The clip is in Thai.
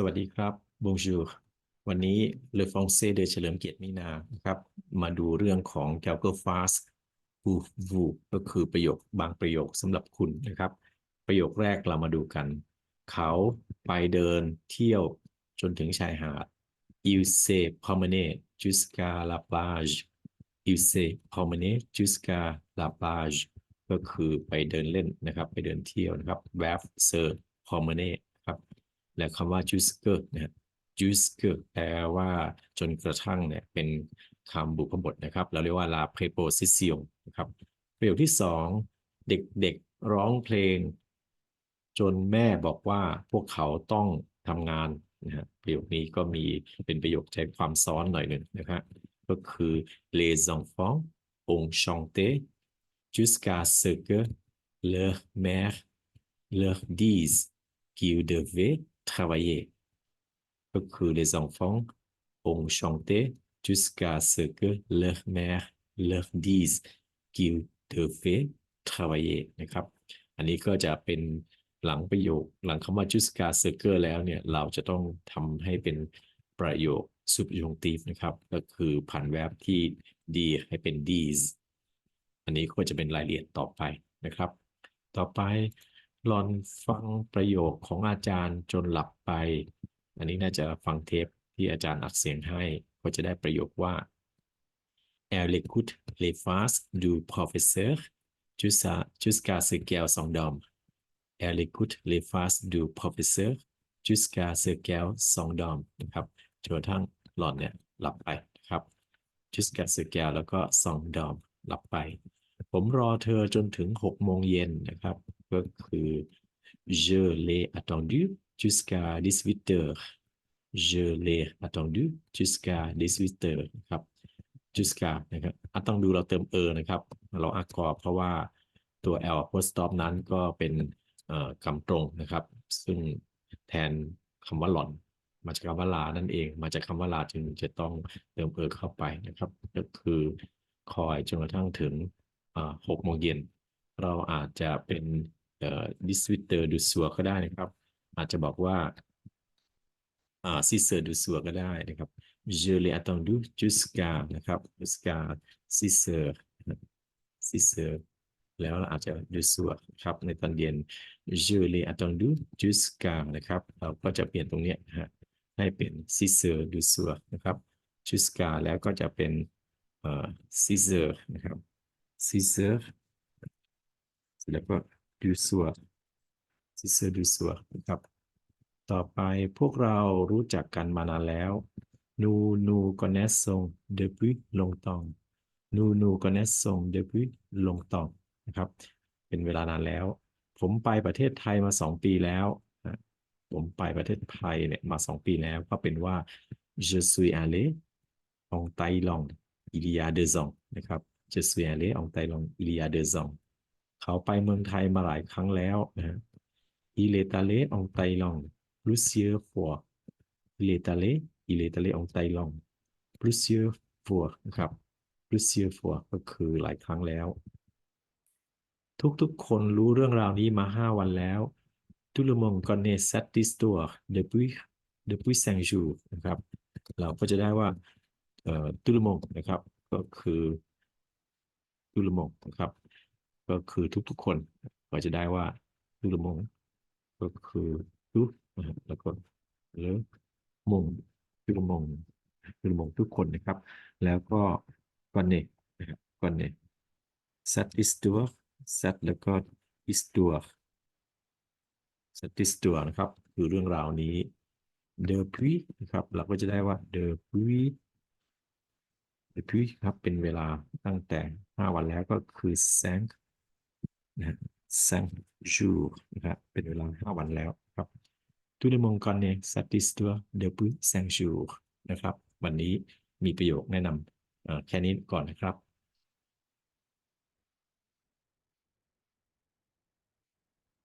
สวัสดีครับ Bonjour วันนี้ Le Français โดเฉลิมเกียรติมีนานะครับ มาดูเรื่องของ Quelques phrases pour vous ก็คือประโยคบางประโยคสำหรับคุณนะครับ ประโยคแรกเรามาดูกัน เขาไปเดินเที่ยวจนถึงชายหาด Il s'est promené jusqu'à la plage Il s'est promené jusqu'à la plage ก็คือไปเดินเล่นนะครับ ไปเดินเที่ยวนะครับ verb se promener และคำว่า jusque นะฮะ jusque แปลว่าจนกระทั่งเนี่ยเป็นคำบุพบทนะครับ เราเรียกว่า la preposition นะครับประโยคที่สองเด็กๆร้องเพลง จนแม่บอกว่าพวกเขาต้องทำงานนะฮะประโยคนี้ก็มีเป็นประโยคใช้ความซ้อนหน่อยหนึ่งนะครับก็คือ les enfants ont chanté jusqu'à ce que leur mère leur dise qu'ils devaient travailler ก็คือ les enfants ont chanté jusqu'à ce que leur mère leur dise qu'ils devaient travailler นะครับ อันนี้ก็จะเป็นหลังประโยค หลังคำว่า jusqu'à ce que แล้วเนี่ย เราจะต้องทำให้เป็นประโยค subjunctive นะครับ ก็คือผันแวบที่ดีให้เป็น these อันนี้ก็จะเป็นรายละเอียดต่อไปนะครับ ต่อไป ลองฟังประโยคของอาจารย์จนหลับไป อันนี้น่าจะฟังเทปที่อาจารย์อัดเสียงให้ ก็จะได้ประโยคว่า Elle écoute les phrases du professeur jusqu'à jusqu'à ce qu'elle s'endorme. Elle écoute les phrases du professeur jusqu'à ce qu'elle s'endorme นะครับจนกระทั่งหล่อนเนี่ยหลับไปนะครับ jusqu'à ce qu'elle แล้วก็ s'endorme หลับไป ผมรอเธอจนถึงหกโมงเย็นนะครับ ก็คือ je l'ai attendu jusqu'à 18 heures je l'ai attendu jusqu'à 18 heures นะครับ jusqu'à นะครับอะต้องดูเราเติมเออนะครับ เราอักกอเพราะว่าตัว l post stop นั้นก็เป็นคำตรงนะครับ ซึ่งแทนคำว่าหล่อน มาจากคำว่าลานั่นเอง มาจากคำว่าลาจึงจะต้องเติมเออเข้าไปนะครับ ก็คือคอยจนกระทั่งถึงหกโมงเย็น เราอาจจะเป็น ดิสวิเตอร์ดูสัวก็ได้นะครับ อาจจะบอกว่าซิเซอร์ดูสัวก็ได้นะครับเจ l'ai attendu jusqu'à นะครับจูสกาซิเซอร์ซิเซอร์แล้วอาจจะดูสัวครับในตอนเรียนเจ l'ai attendu jusqu'à นะครับ เราก็จะเปลี่ยนตรงเนี้ยฮะให้เป็นซิเซอร์ du สัวนะครับจูสกาแล้วก็จะเป็นซิเซอร์นะครับซิเซอร์แล้วก็ ดูสัวซิเซอร์ดูสัวนะครับ ต่อไปพวกเรารู้จักกันมานานแล้ว นูนูกอนเนสซงเดบิลงตอง นูนูกอนเนสซงเดบิลงตองนะครับ เป็นเวลานานแล้ว ผมไปประเทศไทยมาสองปีแล้ว ผมไปประเทศไทยเนี่ยมาสองปีแล้วก็เป็นว่า je suis allé en Thaïlande il y a deux ans นะครับ je suis allé en Thaïlande il y a deux ans เขาไปเมืองไทยมาหลายครั้งแล้วนะอิเลตาเลองไตลองลูเซียฟัวอิเลตาเลอิเลตาเลองไตลองลูเซียฟัวนะครับลูเซียฟัวก็คือหลายครั้งแล้ว ทุกๆคนรู้เรื่องราวนี้มาห้าวันแล้วทุลมงกอนเนสัตติสตัวเดปุยเดปุยแซงจูนะครับ เราก็จะได้ว่าทุลมงนะครับก็คือทุลมงนะครับ ก็คือทุกๆคนก็จะได้ว่า tout le monde ก็คือ tout นะครับแล้วก็เลมงทุกมงทุกมงทุกคนนะครับ แล้วก็ก่อนเนนะครับก่อนเน set is ตัว set แล้วก็ is ตัว set is ตัวนะครับ คือเรื่องราวนี้ depuis นะครับ เราก็จะได้ว่า depuis depuis ครับเป็นเวลาตั้งแต่ห้าวันแล้วก็คือ cinq นะ cinq jours นะครับเป็นเวลาห้าวันแล้วครับ tout le monde connaît cette histoire depuis cinq jours นะครับ วันนี้มีประโยคแนะนำอ่อแค่นี้ก่อนนะครับ